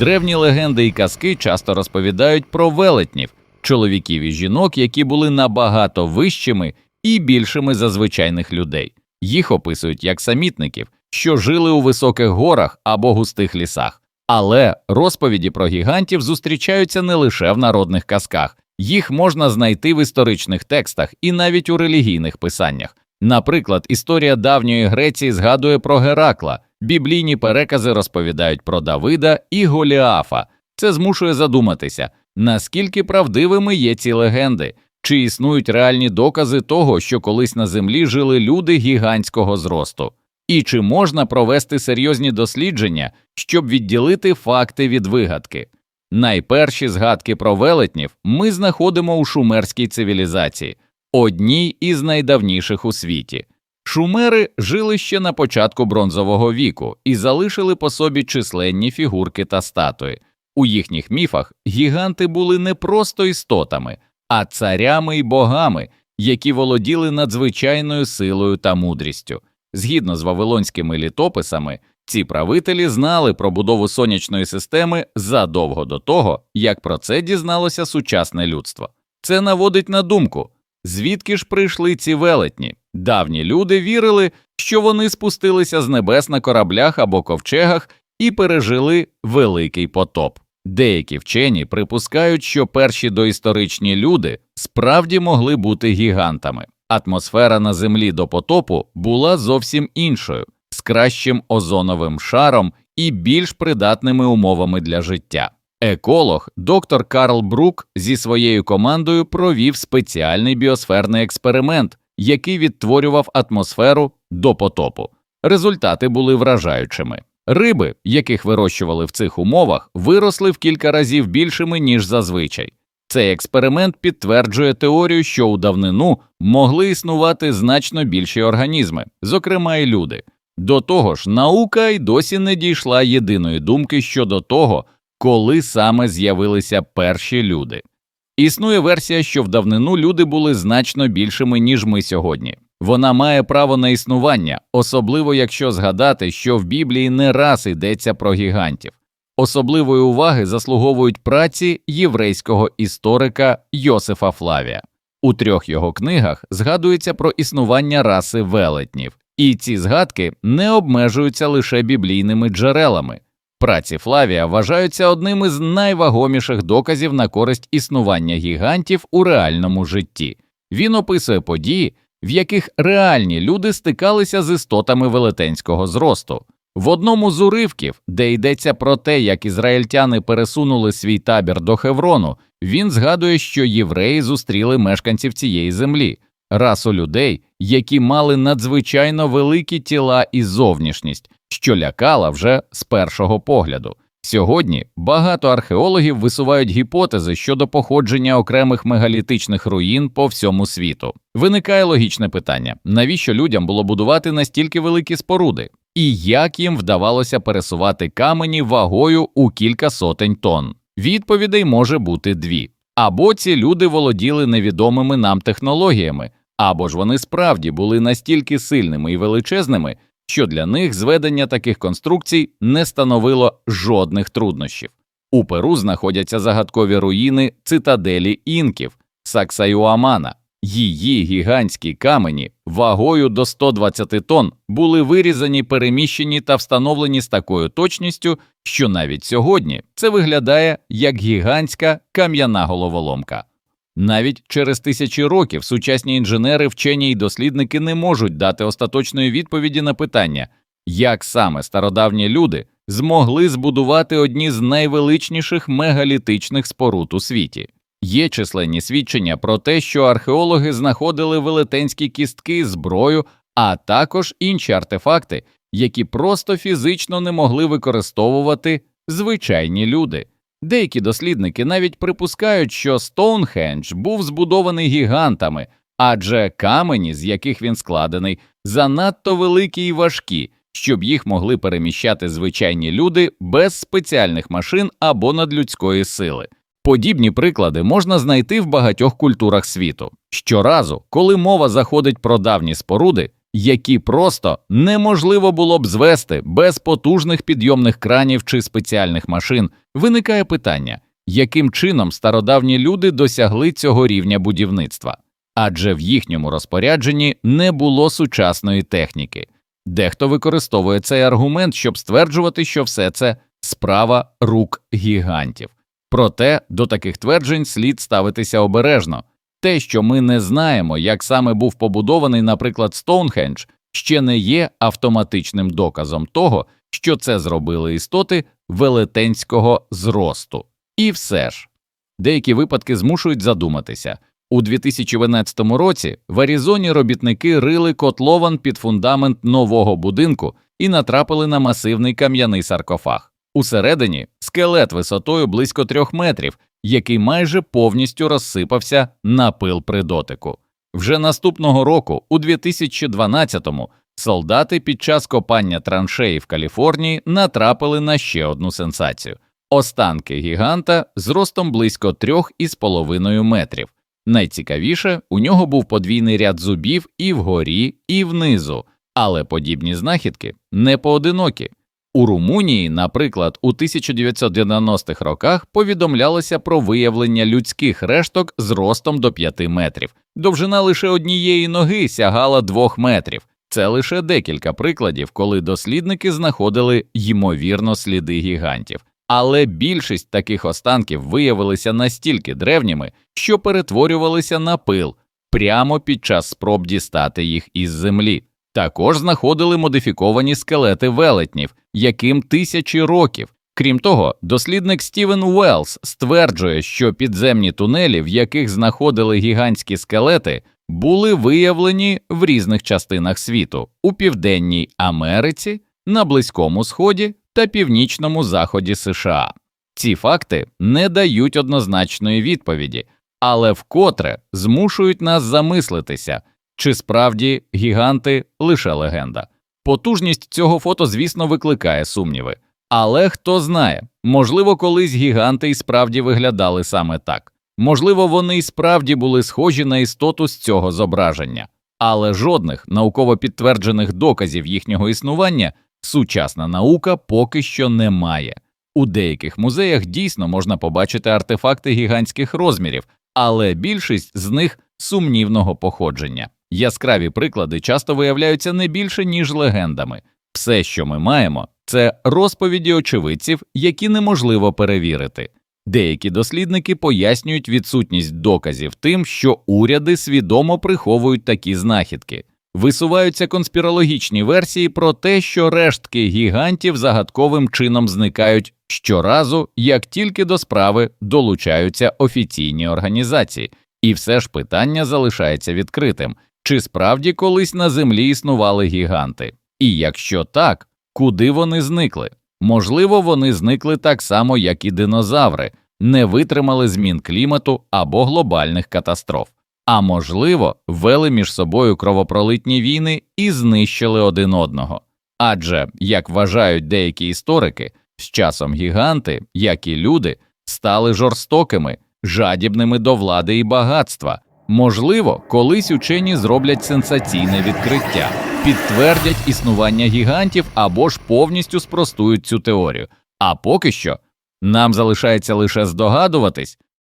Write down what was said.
Древні легенди і казки часто розповідають про велетнів, чоловіків і жінок, які були набагато вищими і більшими за звичайних людей. Їх описують як самітників, що жили у високих горах або густих лісах. Але розповіді про гігантів зустрічаються не лише в народних казках, їх можна знайти в історичних текстах і навіть у релігійних писаннях. Наприклад, історія давньої Греції згадує про Геракла, біблійні перекази розповідають про Давида і Голіафа. Це змушує задуматися, наскільки правдивими є ці легенди, чи існують реальні докази того, що колись на землі жили люди гігантського зросту, і чи можна провести серйозні дослідження, щоб відділити факти від вигадки. Найперші згадки про велетнів ми знаходимо у шумерській цивілізації, одній із найдавніших у світі. Шумери жили ще на початку бронзового віку і залишили по собі численні фігурки та статуї. У їхніх міфах гіганти були не просто істотами, а царями й богами, які володіли надзвичайною силою та мудрістю. Згідно з вавилонськими літописами, ці правителі знали про будову сонячної системи задовго до того, як про це дізналося сучасне людство. Це наводить на думку, звідки ж прийшли ці велетні. Давні люди вірили, що вони спустилися з небес на кораблях або ковчегах і пережили великий потоп. Деякі вчені припускають, що перші доісторичні люди справді могли бути гігантами. Атмосфера на землі до потопу була зовсім іншою, з кращим озоновим шаром і більш придатними умовами для життя. Еколог доктор Карл Брук зі своєю командою провів спеціальний біосферний експеримент, який відтворював атмосферу до потопу. Результати були вражаючими. Риби, яких вирощували в цих умовах, виросли в кілька разів більшими, ніж зазвичай. Цей експеримент підтверджує теорію, що у давнину могли існувати значно більші організми, зокрема і люди. До того ж, наука й досі не дійшла єдиної думки щодо того, коли саме з'явилися перші люди. Існує версія, що в давнину люди були значно більшими, ніж ми сьогодні. Вона має право на існування, особливо якщо згадати, що в Біблії не раз йдеться про гігантів. Особливої уваги заслуговують праці єврейського історика Йосифа Флавія. У трьох його книгах згадується про існування раси велетнів, і ці згадки не обмежуються лише біблійними джерелами. Праці Флавія вважаються одним із найвагоміших доказів на користь існування гігантів у реальному житті. Він описує події, в яких реальні люди стикалися з істотами велетенського зросту. В одному з уривків, де йдеться про те, як ізраїльтяни пересунули свій табір до Хеврону, він згадує, що євреї зустріли мешканців цієї землі, расу людей, які мали надзвичайно великі тіла і зовнішність, що лякала вже з першого погляду. Сьогодні багато археологів висувають гіпотези щодо походження окремих мегалітичних руїн по всьому світу. Виникає логічне питання: навіщо людям було будувати настільки великі споруди, і як їм вдавалося пересувати камені вагою у кілька сотень тонн? Відповідей може бути дві: або ці люди володіли невідомими нам технологіями, або ж вони справді були настільки сильними і величезними що для них зведення таких конструкцій не становило жодних труднощів. У Перу знаходяться загадкові руїни цитаделі інків Саксаюамана. Її гігантські камені вагою до 120 тонн були вирізані, переміщені та встановлені з такою точністю, що навіть сьогодні це виглядає як гігантська кам'яна головоломка. Навіть через тисячі років сучасні інженери, вчені й дослідники не можуть дати остаточної відповіді на питання, як саме стародавні люди змогли збудувати одні з найвеличніших мегалітичних споруд у світі. Є численні свідчення про те, що археологи знаходили велетенські кістки, зброю, а також інші артефакти, які просто фізично не могли використовувати звичайні люди. Деякі дослідники навіть припускають, що Стоунхендж був збудований гігантами, адже камені, з яких він складений, занадто великі і важкі, щоб їх могли переміщати звичайні люди без спеціальних машин або надлюдської сили. Подібні приклади можна знайти в багатьох культурах світу. Щоразу, коли мова заходить про давні споруди, які просто неможливо було б звести без потужних підйомних кранів чи спеціальних машин, виникає питання, яким чином стародавні люди досягли цього рівня будівництва, адже в їхньому розпорядженні не було сучасної техніки. Дехто використовує цей аргумент, щоб стверджувати, що все це справа рук гігантів. Проте до таких тверджень слід ставитися обережно. Те, що ми не знаємо, як саме був побудований, наприклад, Стоунхендж, ще не є автоматичним доказом того, що це зробили істоти велетенського зросту. І все ж, деякі випадки змушують задуматися. У 2011 році в Аризоні робітники рили котлован під фундамент нового будинку і натрапили на масивний кам'яний саркофаг. Усередині скелет висотою близько трьох метрів, який майже повністю розсипався на пил при дотику. Вже наступного року, у 2012-му, солдати під час копання траншеї в Каліфорнії натрапили на ще одну сенсацію останки гіганта з ростом близько трьох із половиною метрів. Найцікавіше, у нього був подвійний ряд зубів і вгорі, і внизу, але подібні знахідки не поодинокі. У Румунії, наприклад, у 1990-х роках повідомлялося про виявлення людських решток з ростом до 5 метрів. Довжина лише однієї ноги сягала 2 метрів. Це лише декілька прикладів, коли дослідники знаходили ймовірно сліди гігантів. Але більшість таких останків виявилися настільки древніми, що перетворювалися на пил прямо під час спроб дістати їх із землі. Також знаходили модифіковані скелети велетнів, яким тисячі років. Крім того, дослідник Стівен Уелс стверджує, що підземні тунелі, в яких знаходили гігантські скелети, були виявлені в різних частинах світу у Південній Америці, на Близькому Сході та північному заході США. Ці факти не дають однозначної відповіді, але вкотре змушують нас замислитися, чи справді гіганти лише легенда. Потужність цього фото, звісно, викликає сумніви. Але хто знає, можливо, колись гіганти і справді виглядали саме так. Можливо, вони і справді були схожі на істоту з цього зображення, але жодних науково підтверджених доказів їхнього існування сучасна наука поки що не має. У деяких музеях дійсно можна побачити артефакти гігантських розмірів, але більшість з них сумнівного походження. Яскраві приклади часто виявляються не більше, ніж легендами. Все, що ми маємо, це розповіді очевидців, які неможливо перевірити. Деякі дослідники пояснюють відсутність доказів тим, що уряди свідомо приховують такі знахідки. Висуваються конспірологічні версії про те, що рештки гігантів загадковим чином зникають щоразу, як тільки до справи долучаються офіційні організації, і все ж питання залишається відкритим чи справді колись на землі існували гіганти, і якщо так, куди вони зникли? Можливо, вони зникли так само, як і динозаври, не витримали змін клімату або глобальних катастроф, а можливо, вели між собою кровопролитні війни і знищили один одного. Адже, як вважають деякі історики, з часом гіганти, як і люди, стали жорстокими, жадібними до влади і багатства. Можливо, колись учені зроблять сенсаційне відкриття, підтвердять існування гігантів або ж повністю спростують цю теорію. А поки що нам залишається лише здогадуватись,